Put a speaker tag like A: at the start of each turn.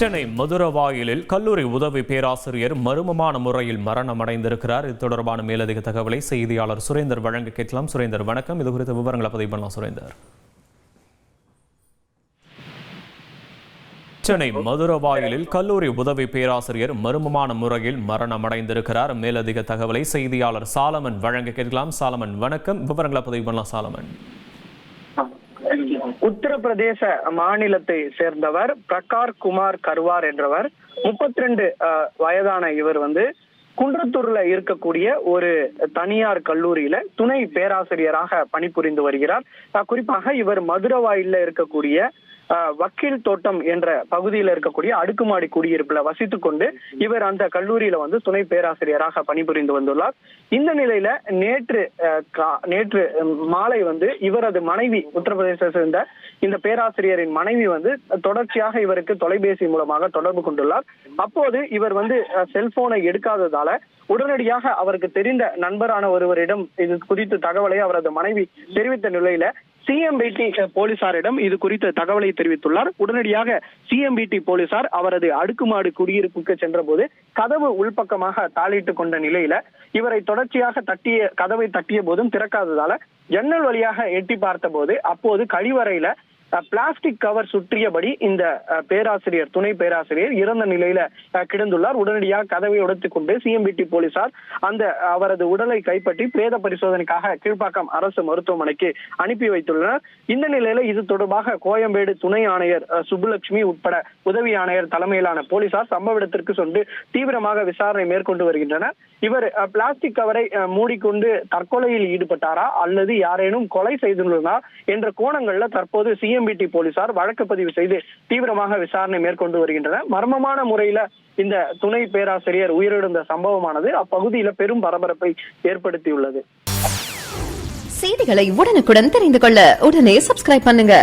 A: சென்னை மதுரவாயிலில் கல்லூரி உதவி பேராசிரியர் மர்மமான முறையில் மரணம் அடைந்திருக்கிறார் இது தொடர்பான மேலதிக தகவலை செய்தியாளர் சுரேந்தர் வழங்க கேட்கலாம். சுரேந்தர் வணக்கம். இது குறித்த விவரங்களை பதிவு பண்ணலாம் சுரேந்தர். சென்னை மதுரவாயிலில் கல்லூரி உதவி பேராசிரியர் மர்மமான முறையில் மரணம் அடைந்திருக்கிறார் மேலதிக தகவலை செய்தியாளர் சாலமன் வழங்க கேட்கலாம். சாலமன் வணக்கம். விவரங்களை பதிவு பண்ணலாம் சாலமன்.
B: உத்தரப்பிரதேச மாநிலத்தை சேர்ந்தவர் பிரகார் குமார் கர்வார் என்றவர். முப்பத்தி ரெண்டு வயதான இவர் வந்து குன்றத்தூர்ல இருக்கக்கூடிய ஒரு தனியார் கல்லூரியில துணை பேராசிரியராக பணிபுரிந்து வருகிறார். குறிப்பாக இவர் மதுரவாயில்ல இருக்கக்கூடிய வக்கீல் தோட்டம் என்ற பகுதியில் இருக்கக்கூடிய அடுக்குமாடி குடியிருப்புல வசித்துக் கொண்டு இவர் அந்த கல்லூரியில வந்து துணை பேராசிரியராக பணிபுரிந்து வந்துள்ளார். இந்த நிலையில நேற்று நேற்று மாலை வந்து இவரது மனைவி உத்தரப்பிரதேச சேர்ந்த இந்த பேராசிரியரின் மனைவி வந்து தொடர்ச்சியாக இவருக்கு தொலைபேசி மூலமாக தொடர்பு கொண்டுள்ளார். அப்போது இவர் வந்து அஹ், செல்போனை எடுக்காததால உடனடியாக அவருக்கு தெரிந்த நண்பரான ஒருவரிடம் இது குறித்து தகவலை அவரது மனைவி தெரிவித்த நிலையில சிஎம்பிடி போலீசாரிடம் இது குறித்த தகவலை தெரிவித்துள்ளார். உடனடியாக சிஎம்பிடி போலீசார் அவரது அடுக்குமாடு குடியிருப்புக்கு சென்றபோது கதவு உள்பக்கமாக தாளிட்டு கொண்ட நிலையில இவரை தொடர்ச்சியாக தட்டிய கதவை தட்டிய போதும் திறக்காததால ஜன்னல் வழியாக எட்டி பார்த்தபோது அப்போது கழிவறையில பிளாஸ்டிக் கவர் சுற்றியபடி இந்த பேராசிரியர் துணை பேராசிரியர் இறந்த நிலையில கிடந்துள்ளார். உடனடியாக கதவை உடைத்துக் கொண்டு சிஎம்பிடி போலீசார் அந்த அவரது உடலை கைப்பற்றி பிரேத பரிசோதனைக்காக கீழ்ப்பாக்கம் அரசு மருத்துவமனைக்கு அனுப்பி வைத்துள்ளனர். இந்த நிலையில இது தொடர்பாக கோயம்பேடு துணை ஆணையர் சுப்புலட்சுமி உட்பட உதவி ஆணையர் தலைமையிலான போலீசார் சம்பவ இடத்திற்கு சென்று தீவிரமாக விசாரணை மேற்கொண்டு வருகின்றனர். இவர் பிளாஸ்டிக் கவரை மூடிக்கொண்டு தற்கொலையில் ஈடுபட்டாரா அல்லது யாரேனும் கொலை செய்துள்ளனா என்ற கோணங்கள்ல தற்போது சிஎம்பிடி போலீசார் வழக்கு பதிவு செய்து தீவிரமாக விசாரணை மேற்கொண்டு வருகின்றனர். மர்மமான முறையில இந்த துணை பேராசிரியர் உயிரிழந்த சம்பவமானது அப்பகுதியில பெரும் பரபரப்பை ஏற்படுத்தியுள்ளது.
C: செய்திகளை உடனுக்குடன் தெரிந்து கொள்ள உடனே சப்ஸ்கிரைப் பண்ணுங்க.